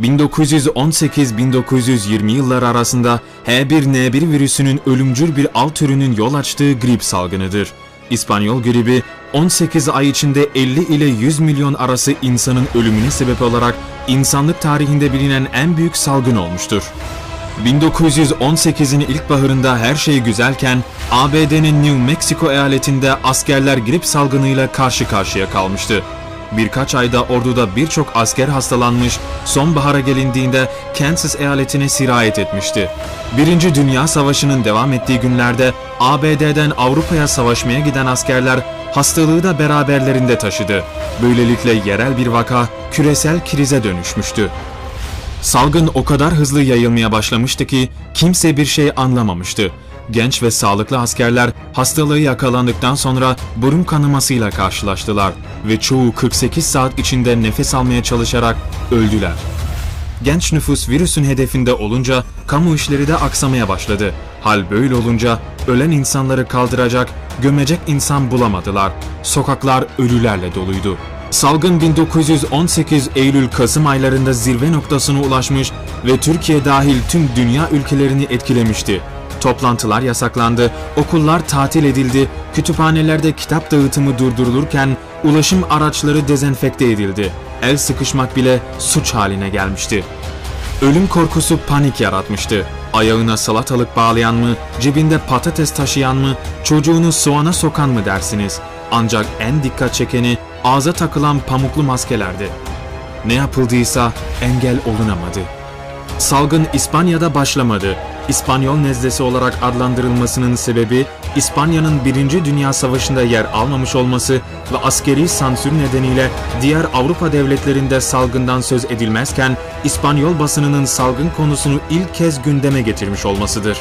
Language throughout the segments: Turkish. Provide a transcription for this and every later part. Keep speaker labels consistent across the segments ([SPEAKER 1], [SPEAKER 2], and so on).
[SPEAKER 1] 1918-1920 yılları arasında H1N1 virüsünün ölümcül bir alt türünün yol açtığı grip salgınıdır. İspanyol gribi 18 ay içinde 50 ile 100 milyon arası insanın ölümüne sebep olarak insanlık tarihinde bilinen en büyük salgın olmuştur. 1918'in ilk baharında her şey güzelken ABD'nin New Mexico eyaletinde askerler grip salgınıyla karşı karşıya kalmıştı. Birkaç ayda orduda birçok asker hastalanmış, sonbahara gelindiğinde Kansas eyaletine sirayet etmişti. Birinci Dünya Savaşı'nın devam ettiği günlerde ABD'den Avrupa'ya savaşmaya giden askerler hastalığı da beraberlerinde taşıdı. Böylelikle yerel bir vaka küresel krize dönüşmüştü. Salgın o kadar hızlı yayılmaya başlamıştı ki kimse bir şey anlamamıştı. Genç ve sağlıklı askerler hastalığı yakalandıktan sonra burun kanamasıyla karşılaştılar ve çoğu 48 saat içinde nefes almaya çalışarak öldüler. Genç nüfus virüsün hedefinde olunca kamu işleri de aksamaya başladı. Hal böyle olunca ölen insanları kaldıracak, gömecek insan bulamadılar. Sokaklar ölülerle doluydu. Salgın 1918 Eylül-Kasım aylarında zirve noktasına ulaşmış ve Türkiye dahil tüm dünya ülkelerini etkilemişti. Toplantılar yasaklandı, okullar tatil edildi, kütüphanelerde kitap dağıtımı durdurulurken ulaşım araçları dezenfekte edildi. El sıkışmak bile suç haline gelmişti. Ölüm korkusu panik yaratmıştı. Ayağına salatalık bağlayan mı, cebinde patates taşıyan mı, çocuğunu soğana sokan mı dersiniz? Ancak en dikkat çekeni ağza takılan pamuklu maskelerdi. Ne yapıldıysa engel olunamadı. Salgın İspanya'da başlamadı. İspanyol nezlesi olarak adlandırılmasının sebebi İspanya'nın 1. Dünya Savaşı'nda yer almamış olması ve askeri sansür nedeniyle diğer Avrupa devletlerinde salgından söz edilmezken İspanyol basınının salgın konusunu ilk kez gündeme getirmiş olmasıdır.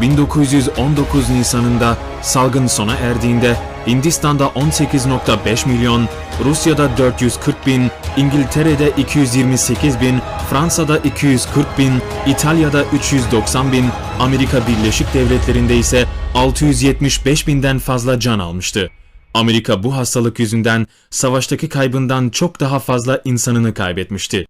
[SPEAKER 1] 1919 Nisan'ında salgın sona erdiğinde Hindistan'da 18.5 milyon, Rusya'da 440 bin, İngiltere'de 228 bin, Fransa'da 240 bin, İtalya'da 390 bin, Amerika Birleşik Devletleri'nde ise 675 binden fazla can almıştı. Amerika bu hastalık yüzünden savaştaki kaybından çok daha fazla insanını kaybetmişti.